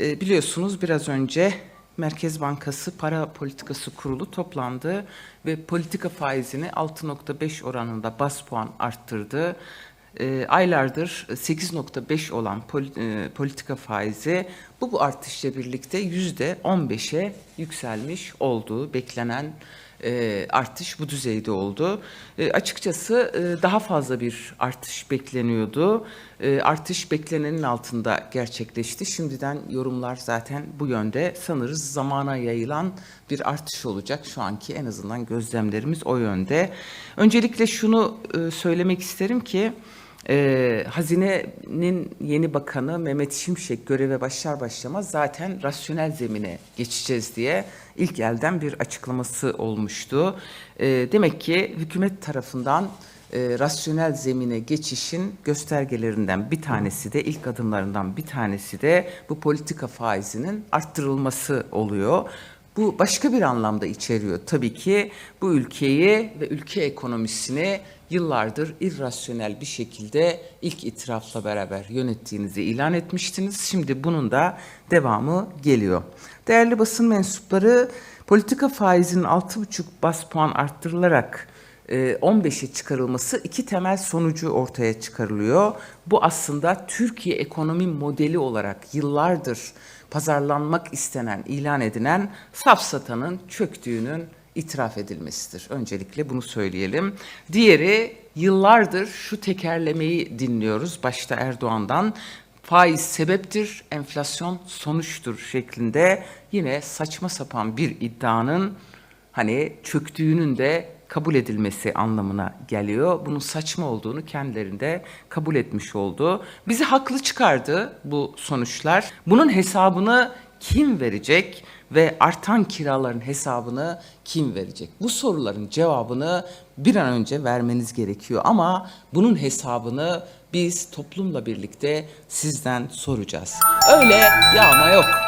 E, biliyorsunuz biraz önce Merkez Bankası Para Politikası Kurulu toplandı ve politika faizini 6.5 oranında bas puan arttırdı. E, aylardır 8.5 olan pol- politika faizi bu, bu artışla birlikte %15'e yükselmiş olduğu beklenen e, artış bu düzeyde oldu. E, açıkçası e, daha fazla bir artış bekleniyordu. E, artış beklenenin altında gerçekleşti. Şimdiden yorumlar zaten bu yönde. Sanırız zamana yayılan bir artış olacak. Şu anki en azından gözlemlerimiz o yönde. Öncelikle şunu e, söylemek isterim ki ee, Hazine'nin yeni bakanı Mehmet Şimşek göreve başlar başlamaz zaten rasyonel zemine geçeceğiz diye ilk elden bir açıklaması olmuştu. Ee, demek ki hükümet tarafından e, rasyonel zemine geçişin göstergelerinden bir tanesi de ilk adımlarından bir tanesi de bu politika faizinin arttırılması oluyor. Bu başka bir anlamda içeriyor. Tabii ki bu ülkeyi ve ülke ekonomisini yıllardır irrasyonel bir şekilde ilk itirafla beraber yönettiğinizi ilan etmiştiniz. Şimdi bunun da devamı geliyor. Değerli basın mensupları politika faizinin 6,5 bas puan arttırılarak 15'e çıkarılması iki temel sonucu ortaya çıkarılıyor. Bu aslında Türkiye ekonomi modeli olarak yıllardır pazarlanmak istenen, ilan edilen safsatanın çöktüğünün itiraf edilmesidir. Öncelikle bunu söyleyelim. Diğeri yıllardır şu tekerlemeyi dinliyoruz başta Erdoğan'dan. Faiz sebeptir, enflasyon sonuçtur şeklinde yine saçma sapan bir iddianın hani çöktüğünün de kabul edilmesi anlamına geliyor. Bunun saçma olduğunu kendilerinde kabul etmiş oldu. Bizi haklı çıkardı bu sonuçlar. Bunun hesabını kim verecek ve artan kiraların hesabını kim verecek? Bu soruların cevabını bir an önce vermeniz gerekiyor ama bunun hesabını biz toplumla birlikte sizden soracağız. Öyle yağma yok.